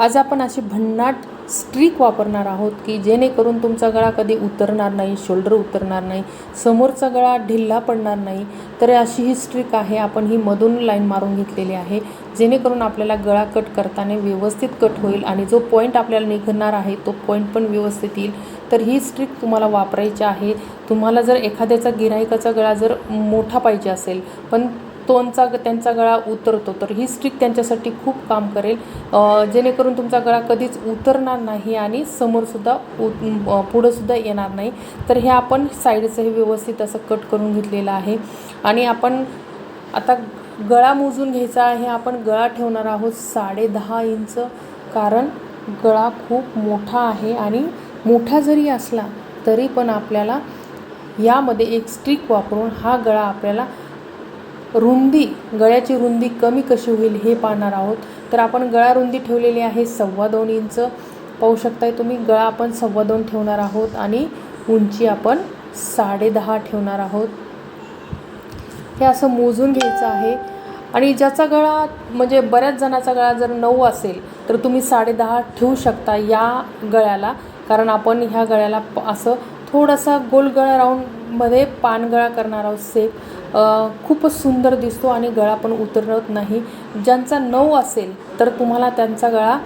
आज आपण अशी भन्नाट स्ट्रीक वापरणार आहोत की जेणेकरून तुमचा गळा कधी उतरणार नाही शोल्डर उतरणार नाही समोरचा गळा ढिल्ला पडणार नाही तर अशी ही स्ट्रीक आहे. आपण ही मधून लाईन मारून घेतलेली आहे. जेणेकरून आपल्याला गळा कट करताना व्यवस्थित कट होईल आणि जो पॉईंट आपल्याला निघणार आहे तो पॉईंट पण व्यवस्थित येईल. तर ही स्ट्रिक तुम्हाला वापरायची आहे. तुम्हाला जर एखाद्याचा गिरायकाचा गळा जर मोठा पाहिजे असेल पण तोंचा त्यांचा गळा उतरतो. तर ही स्ट्रिक त्यांच्यासाठी खूप काम करेल. जेणेकरून तुमचा गळा कधीच उतरणार नाही आणि समोरसुद्धा उत पुढंसुद्धा येणार नाही. तर हे आपण साईडचं हे व्यवस्थित असं कट करून घेतलेलं आहे. आणि आपण आता गळा मोजून घ्यायचा आहे. आपण गळा ठेवणार आहोत साडे दहा इंच. कारण गळा खूप मोठा आहे आणि मोठा जरी असला तरी पण आपल्याला यामध्ये एक स्ट्रिक वापरून हा गळा आपल्याला रुंदी गळ्याची रुंदी कमी कशी होईल हे पाहणार आहोत. तर आपण गळा रुंदी ठेवलेली आहे सव्वा दोन इंच. पाहू शकताय तुम्ही गळा आपण सव्वा दोन ठेवणार आहोत आणि उंची आपण साडेदहा ठेवणार आहोत. हे असं मोजून घ्यायचं आहे. आणि ज्याचा गळा म्हणजे बऱ्याच जणाचा गळा जर नऊ असेल तर तुम्ही साडेदहा ठेवू शकता या गळ्याला. कारण आपण ह्या गळ्याला असं थोडासा गोल गळा मध्ये पानगळा करणार आहोत सेप खूपच सुंदर दिसतो आणि गळा पण उतरत नाही. ज्यांचा नऊ असेल तर तुम्हाला त्यांचा गळा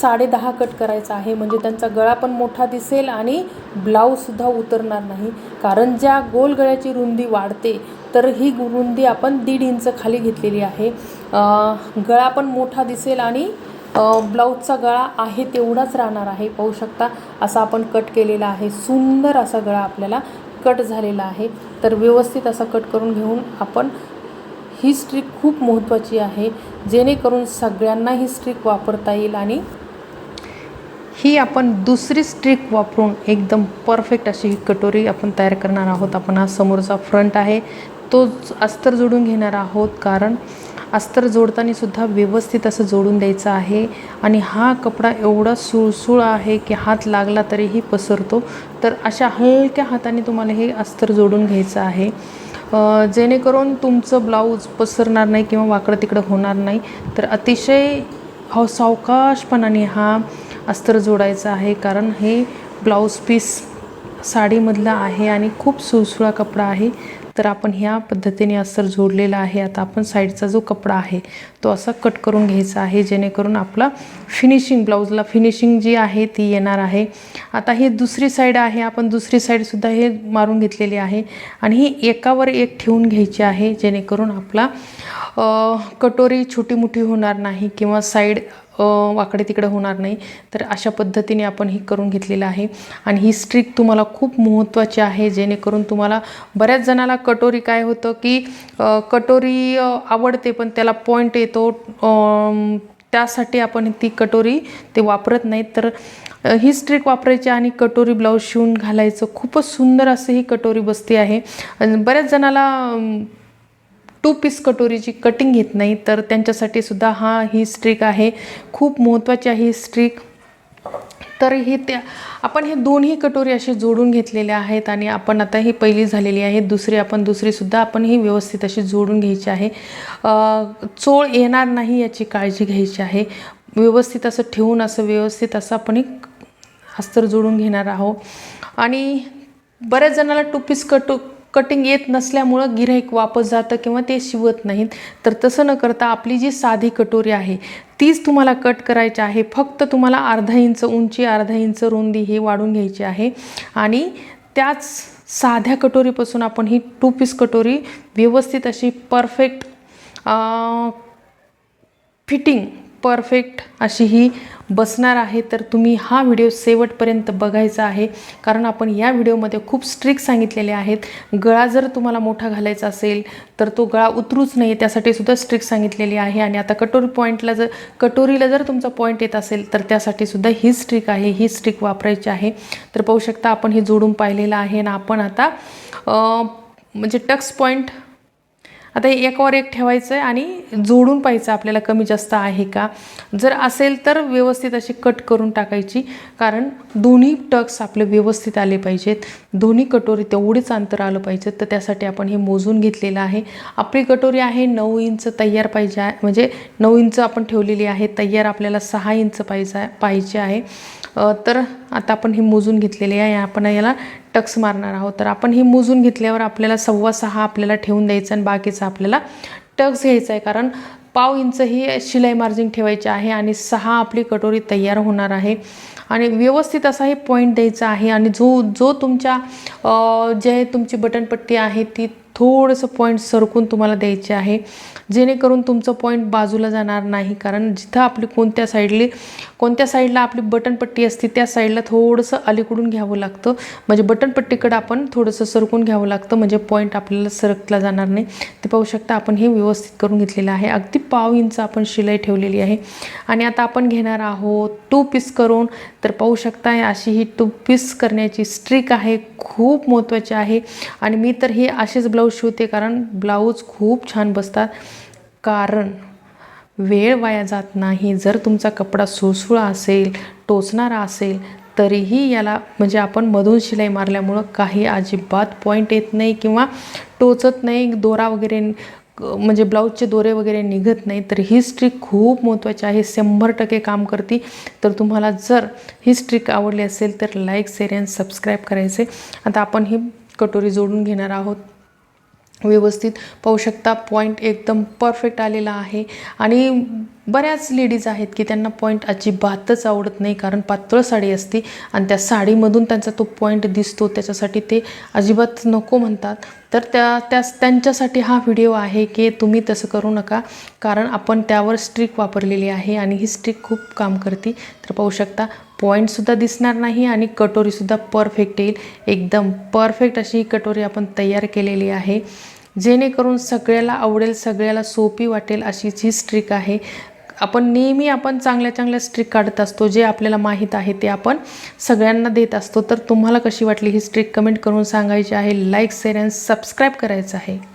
साडेदहा कट करायचा आहे. म्हणजे त्यांचा गळा पण मोठा दिसेल आणि ब्लाऊजसुद्धा उतरणार नाही. कारण ज्या गोल गळ्याची रुंदी वाढते तर ही रुंदी आपण दीड इंच खाली घेतलेली आहे. गळा पण मोठा दिसेल आणि ब्लाऊजचा गळा आहे तेवढाच राहणार आहे. पाहू शकता असा आपण कट केलेला आहे. सुंदर असा गळा आपल्याला कट झालेला आहे. तर व्यवस्थित असा कट करून घेऊन आपण ही स्ट्रिक खूप महत्त्वाची आहे. जेणेकरून सगळ्यांना ही स्ट्रिक वापरता येईल आणि ही आपण दुसरी स्ट्रिक वापरून एकदम परफेक्ट अशी ही कटोरी आपण तयार करणार आहोत. आपण हा समोरचा फ्रंट आहे. तोच अस्तर जोडून घेणार आहोत कारण अस्तर जोडताना सुद्धा व्यवस्थित असं जोडून द्यायचं आहे. आणि हा कपडा एवढा सुळसुळ आहे की हात लागला तरीही पसरतो. तर अशा हलक्या हाताने तुम्हाला हे अस्तर जोडून घ्यायचं आहे. जेणेकरून तुमचं ब्लाऊज पसरणार नाही किंवा वाकडं तिकडं होणार नाही. तर अतिशय हा सावकाशपणाने हा अस्तर जोडायचा आहे. कारण हे ब्लाऊज पीस साडीमधला आहे आणि खूप सुळसुळा कपडा आहे. तर आपण ह्या पद्धतीने अस्तर जोडलेला आहे. आता आपण साईडचा जो कपडा आहे तो असा कट करून घ्यायचा आहे जेणेकरून आपला फिनिशिंग ब्लाऊजला फिनिशिंग जी आहे ती येणार आहे. आता ही दुसरी साईड आहे. आपण दुसरी साईडसुद्धा हे मारून घेतलेली आहे आणि ही एकावर एक ठेवून घ्यायची आहे जेणेकरून आपला कटोरी छोटी मोठी होणार नाही किंवा साईड वाकडे तिकडे होणार नाही. तर अशा पद्धतीने आपण ही करून घेतलेलं आहे. आणि ही स्ट्रिक तुम्हाला खूप महत्त्वाची आहे जेणेकरून तुम्हाला बऱ्याच जणाला कटोरी काय होतं की कटोरी आवडते पण त्याला पॉईंट येतो त्यासाठी आपण ती कटोरी ते वापरत नाहीत. तर ही स्ट्रिक वापरायची आणि कटोरी ब्लाऊज शिवून घालायचं खूपच सुंदर असं ही कटोरी बसते आहे. बऱ्याच जणाला टू पीस कटोरीची कटिंग घेत नाही तर त्यांच्यासाठी सुद्धा हा ही स्ट्रिक आहे. खूप महत्त्वाची आहे ही स्ट्रिक तर हे त्या आपण हे दोन्ही कटोरी असे जोडून घेतलेले आहेत आणि आपण आता ही पहिली झालेली आहे. दुसरी आपण दुसरीसुद्धा आपण ही व्यवस्थित अशी जोडून घ्यायची आहे. चोळ येणार नाही याची काळजी घ्यायची आहे. व्यवस्थित असं ठेवून असं व्यवस्थित असं आपण एक अस्तर जोडून घेणार आहोत. आणि बऱ्याच जणाला टू पीस कटो कटिंग येत नसल्यामुळं गिऱ्हाईक वापस जातं किंवा ते शिवत नाहीत. तर तसं न करता आपली जी साधी कटोरी आहे तीच तुम्हाला कट करायची आहे. फक्त तुम्हाला अर्धा इंच उंची अर्धा इंच रुंदी ही वाढून घ्यायची आहे. आणि त्याच साध्या कटोरीपासून आपण ही टू पीस कटोरी व्यवस्थित अशी परफेक्ट फिटिंग परफेक्ट अशी ही बसणार आहे तर तुम्ही हा व्हिडिओ शेवटपर्यंत बघायचा आहे. कारण आपण या व्हिडिओमध्ये खूप स्ट्रिक सांगितलेले आहेत. गळा जर तुम्हाला मोठा घालायचा असेल तर तो गळा उतरूच नाही त्यासाठी सुद्धा स्ट्रिक सांगितलेली आहे. आणि आता कटोरी पॉईंटला जर कटोरीला जर तुमचा पॉईंट येत असेल तर त्यासाठी सुद्धा ही स्ट्रिक आहे ही स्ट्रिक वापरायची आहे. तर पाहू शकता आपण हे जोडून पाहिलेलं आहे. आणि आपण आता म्हणजे टक्स पॉईंट आता हे एकावर एक ठेवायचं आहे आणि जोडून पाहायचं आपल्याला कमी जास्त आहे का? जर असेल तर व्यवस्थित अशी कट करून टाकायची कारण दोन्ही टक्स आपले व्यवस्थित आले पाहिजेत. दोन्ही कटोरी तेवढीच अंतर आलं पाहिजे तर त्यासाठी आपण हे मोजून घेतलेलं आहे. आपली कटोरी आहे नऊ इंच तयार पाहिजे म्हणजे नऊ इंच आपण ठेवलेली आहे तयार आपल्याला सहा इंच पाहिजे पाहिजे आहे. तर आता आपण ही मोजून घेतलेली आहे. आपण याला टक्स मारणार आहोत. तर आपण ही मोजून घेतल्यावर आपल्याला सव्वा सहा आपल्याला ठेवून द्यायचं आणि बाकीचं आपल्याला टक्स घ्यायचा आहे. कारण पाव इंच ही शिलाई मार्जिन ठेवायची आहे आणि सहा आपली कटोरी तयार होणार आहे. आणि व्यवस्थित असा हे पॉईंट द्यायचा आहे. आणि जो जो तुमच्या जे तुमची बटनपट्टी आहे ती थोडंसं पॉईंट सरकून तुम्हाला द्यायचे आहे. जेणेकरून तुमचं पॉईंट बाजूला जाणार नाही. कारण जिथं आपली कोणत्या साईडली कोणत्या साईडला आपली बटनपट्टी असते त्या साईडला थोडंसं अलीकडून घ्यावं लागतं. म्हणजे बटनपट्टीकडं आपण थोडंसं सरकून घ्यावं लागतं. म्हणजे पॉईंट आपल्याला सरकला जाणार नाही. ते पाहू शकता आपण हे व्यवस्थित करून घेतलेलं आहे. अगदी पाव इंच आपण शिलाई ठेवलेली आहे. आणि आता आपण घेणार आहोत टू पीस करून. तर पाहू शकता अशी ही टू पीस करण्याची स्ट्रिक आहे. खूप महत्त्वाची आहे. आणि मी तर हे असेच ब्लाऊज शिवते कारण ब्लाऊज खूप छान बसतात. कारण वेळ वाया जात नाही. जर तुमचा कपडा सुळसुळा असेल टोचणारा असेल तरीही याला म्हणजे आपण मधून शिलाई मारल्यामुळं काही अजिबात पॉईंट येत नाही किंवा टोचत नाही दोरा वगैरे म्हणजे ब्लाऊजचे दोरे वगैरे निघत नाही तर ही स्ट्रिक खूप महत्त्वाची आहे. शंभर टक्के काम करते. तर तुम्हाला जर ही स्ट्रिक आवडली असेल तर लाईक शेअर अँड सबस्क्राईब करायचे. आता आपण ही कटोरी जोडून घेणार आहोत. व्यवस्थित पाहू शकता. पॉईंट एकदम परफेक्ट आलेला आहे. आणि बऱ्याच लेडीज आहेत की त्यांना पॉईंट अजिबातच आवडत नाही कारण पातळ साडी असते आणि त्या साडीमधून त्यांचा तो पॉईंट दिसतो. त्याच्यासाठी ते अजिबात नको म्हणतात. तर त्या त्या त्यांच्यासाठी हा व्हिडिओ आहे की तुम्ही तसं करू नका कारण आपण त्यावर स्ट्रिक वापरलेली आहे आणि ही स्ट्रिक खूप काम करते. तर पाहू शकता पॉईंटसुद्धा दिसणार नाही आणि कटोरीसुद्धा परफेक्ट येईल. एकदम परफेक्ट अशी ही कटोरी आपण तयार केलेली आहे. जेणेकरून सगळ्याला आवडेल सगळ्याला सोपी वाटेल अशीच ही स्ट्रिक आहे. आपण नेहमी आपण चांगल्या चांगल्या स्ट्रिक काढत असतो जे आपल्याला माहीत आहे ते आपण सगळ्यांना देत असतो. तर तुम्हाला कशी वाटली ही स्ट्रिक कमेंट करून सांगायची आहे. लाईक शेअर अँड सबस्क्राईब करायचं आहे.